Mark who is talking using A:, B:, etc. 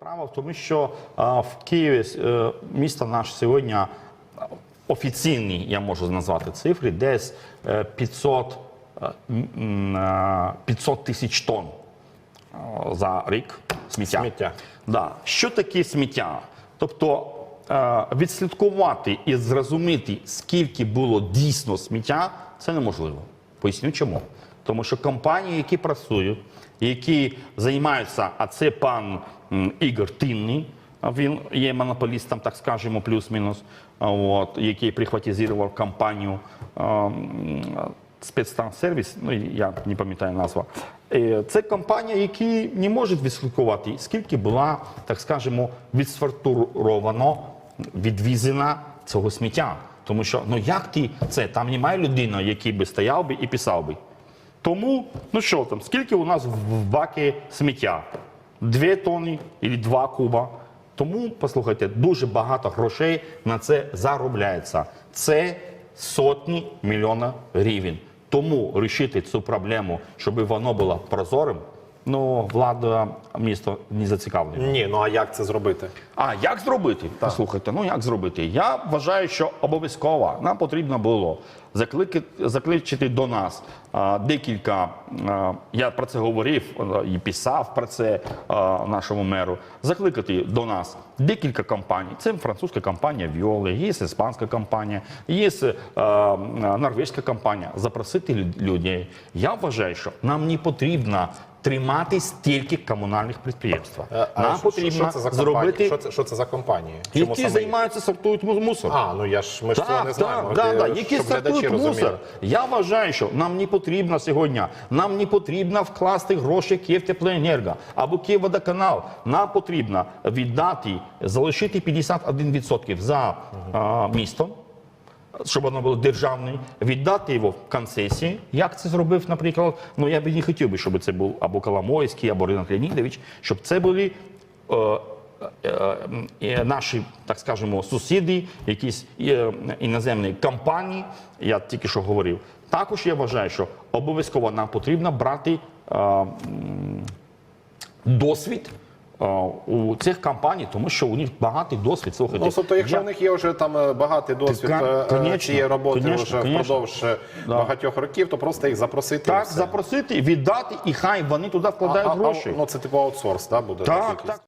A: Справа в тому, що а, в Києві е, місто наше сьогодні офіційні, я можу назвати цифри, десь е, 500, е, м, е, 500 тисяч тонн за рік сміття.
B: Сміття.
A: Да. Що таке сміття? Тобто відслідкувати і зрозуміти, скільки було дійсно сміття, це неможливо. Поясню чому. Тому що компанії, які працюють, які займаються, а це пан Ігор Тинний, він є монополістом, так скажемо, плюс-мінус, який прихватизував компанію спецтранссервіс, ну я не пам'ятаю назву. Е, Це компанія, які не можуть відслідкувати, скільки була, так скажемо, відсортуровано, відвізена цього сміття. Тому що ну як ти це? Там немає людини, який би стояв би і писав би. Тому, ну що там, скільки у нас в бакі сміття? Дві тонни або два куба. Тому, послухайте, дуже багато грошей на це заробляється. Це сотні мільйонів гривень. Тому рішити цю проблему, щоб воно було прозорим, ну, влада місто не зацікавлена.
B: Ні, ну а як це зробити?
A: А як зробити? Послухайте, ну як зробити? Я вважаю, що обов'язково нам потрібно було закликати, закличити до нас а, декілька. а, я про це говорив а, і писав про це а, нашому меру. Закликати до нас декілька компаній. Це французька компанія Віоли, є іспанська компанія, є а, норвезька компанія. Запросити людей. Я вважаю, що нам не потрібно. Тримати стільки комунальних підприємств.
B: Е, а
A: Нам
B: що-
A: потрібно
B: що це за компанії?
A: зробити
B: Що це, що це за компанії? Чому
A: які
B: саме їх?
A: займаються, сортують му- мусор.
B: А, ну я ж ми ж цього не
A: Так,
B: знаємо.
A: так,
B: Ти-
A: да, які
B: щоб глядачі
A: сортують
B: розуміли.
A: мусор. Я вважаю, що нам не потрібно сьогодні, нам не потрібно вкласти гроші Київтеплоенерго або Київводоканал. Нам потрібно віддати, залишити 51% за а, містом, щоб воно було державне, віддати його в концесії. Як це зробив, наприклад, ну я би не хотів би, щоб це був або Коломойський, або Ринат Леонідович, щоб це були е, е, е, наші, так скажемо, сусіди, якісь е, іноземні компанії, я тільки що говорив. Також я вважаю, що обов'язково нам потрібно брати досвід. Е, У цих компаній, тому що у них багатий досвід. Слухайте,
B: Ну, тобто, якщо
A: я-
B: в них є вже там е, багатий досвід
A: Ка-
B: е,
A: конечно,
B: цієї роботи
A: конечно,
B: вже
A: конечно.
B: впродовж
A: Да.
B: багатьох років, то просто їх запросити.
A: Так, запросити, віддати, і хай вони туди
B: А-
A: вкладають
B: а- а. Ну це типу аутсорс, да, буде
A: так, так.